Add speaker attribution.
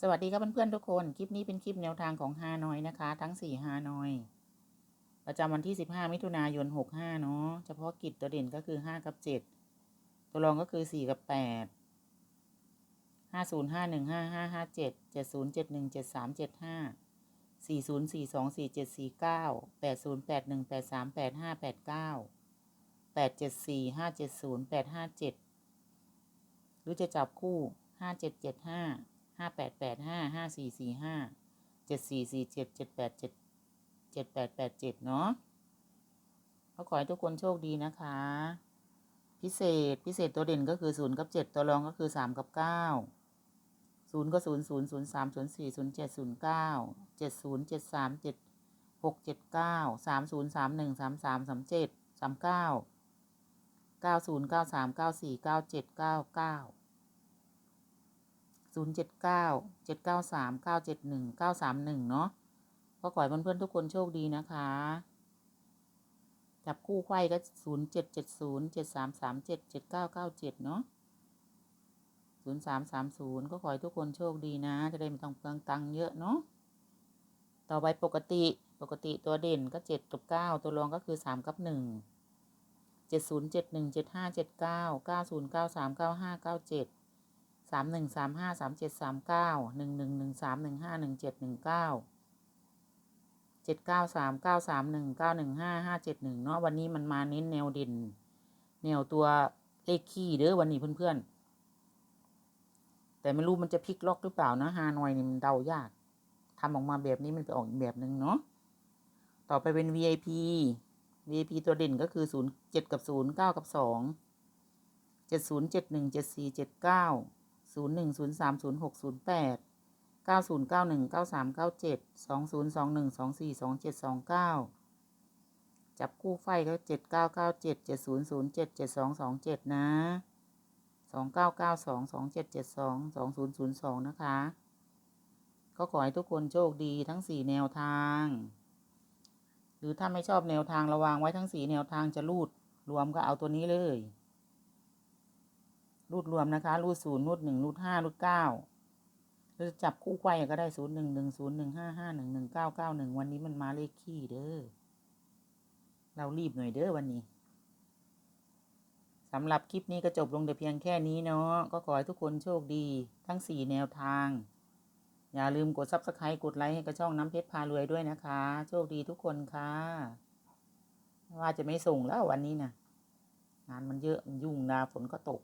Speaker 1: สวัสดีครับเพื่อนๆทุกคน คลิปนี้เป็นคลิปแนวทางของฮานอยนะคะ ทั้งสี่ฮานอย ประจำวันที่15มิถุนายน65เนาะเฉพาะกิจตัวเด่นก็คือ5กับ7ตัวรองก็คือ4กับ8 50 51 55 57 70 71 73 75 40 42 47 49 80 81 83 85 89 874 570 857หรือจะจับคู่5775ห้า ห้าแปดแปดห้าห้าสี่สี่ห้าเจ็ดสี่สี่เจ็ดเจ็ดแปดเจ็ดเจ็ดแปดแปดเจ็ดเนาะก็ขอให้ทุกคนโชคดีนะคะ พิเศษพิเศษตัวเด่นก็คือศูนย์กับเจ็ดตัวรองก็คือสามกับเก้าศูนย์ก็ศูนย์ศูนย์ศูนย์สามศูนย์สี่ศูนย์เจ็ดศูนย์เก้าเจ็ดศูนย์เจ็ดสามเจ็ดหกเจ็ดเก้าสามศูนย์สามหนึ่งสามสามสามเจ็ดสามเก้าเก้าศูนย์เก้าสามเก้าสี่เก้าเจ็ดเก้าเก้า ศูนย์เจ็ดเก้าเจ็ดเก้าสามเก้าเจ็ดหนึ่งเก้าสามหนึ่งเนาะก็ขอให้เพื่อนๆทุกคนโชคดีนะคะ จับคู่ไขว้ก็ศูนย์เจ็ดเจ็ดศูนย์เจ็ดสามสามเจ็ดเจ็ดเก้าเก้าเจ็ดเนาะศูนย์สามสามศูนย์ก็ขอให้ทุกคนโชคดีนะ จะได้ไม่ต้องเปลืองตังค์เยอะเนาะต่อไปปกติปกติตัวเด่นก็เจ็ดกับเก้าตัวรองก็คือสามกับหนึ่งเจ็ดศูนย์เจ็ดหนึ่งเจ็ดห้าเจ็ดเก้าเก้าศูนย์เก้าสามเก้าห้าเก้าเจ็ด สามหนึ่งสามห้าสามเจ็ดสามเก้าหนึ่งหนึ่งหนึ่งสามหนึ่งห้าหนึ่งเจ็ดหนึ่งเก้าเจ็ดเก้าสามเก้าสามหนึ่งเก้าหนึ่งห้าห้าเจ็ดหนึ่งเนาะวันนี้มันมาเน้นแนวเด่น แนวตัวเลขคี่เด้อวันนี้เพื่อนๆ แต่ไม่รู้มันจะพลิกล็อกหรือเปล่านะฮานอยนี่มันเดายากทำออกมาแบบนี้มันไปออกอีกแบบหนึ่งเนาะต่อไปเป็น VIP VIP ตัวเด่นก็คือศูนย์เจ็ดกับศูนย์เก้ากับสองเจ็ดศูนย์เจ็ดหนึ่งเจ็ดสี่เจ็ดเก้า ศูนย์หนึ่งศูนย์สามศูนย์หกศูนย์แปดเก้าศูนย์เก้าหนึ่งเก้าสามเก้าเจ็ดสองศูนย์สองหนึ่งสองสี่สองเจ็ดสองเก้าจับคู่ไฟก็เจ็ดเก้าเก้าเจ็ดเจ็ดศูนย์ศูนย์เจ็ดเจ็ดสองสองเจ็ดนะสองเก้าเก้าสองสองเจ็ดเจ็ดสองสองศูนย์ศูนย์สองนะคะ ก็ขอให้ทุกคนโชคดีทั้งสี่แนวทาง หรือถ้าไม่ชอบแนวทางระวางไว้ทั้งสี่แนวทางจะรูดรวมก็เอาตัวนี้เลย รูดรวมนะคะ รูดศูนย์รูดหนึ่งรูดห้ารูดเก้าหรือจับคู่ไขว้ก็ได้ศูนย์หนึ่งหนึ่งศูนย์หนึ่งห้าห้าหนึ่งหนึ่งเก้าเก้าหนึ่งวันนี้มันมาเลขขี้เด้อ เรารีบหน่อยเด้อวันนี้สำหรับคลิปนี้ก็จบลงแต่เพียงแค่นี้เนาะก็ขอให้ทุกคนโชคดีทั้งสี่แนวทาง อย่าลืมกด subscribe กดไลค์ให้กับช่องน้ำเพชรพารวยด้วยนะคะ โชคดีทุกคนค่ะ ว่าจะไม่ส่งแล้ววันนี้นะงานมันเยอะมันยุ่งนาฝนก็ตก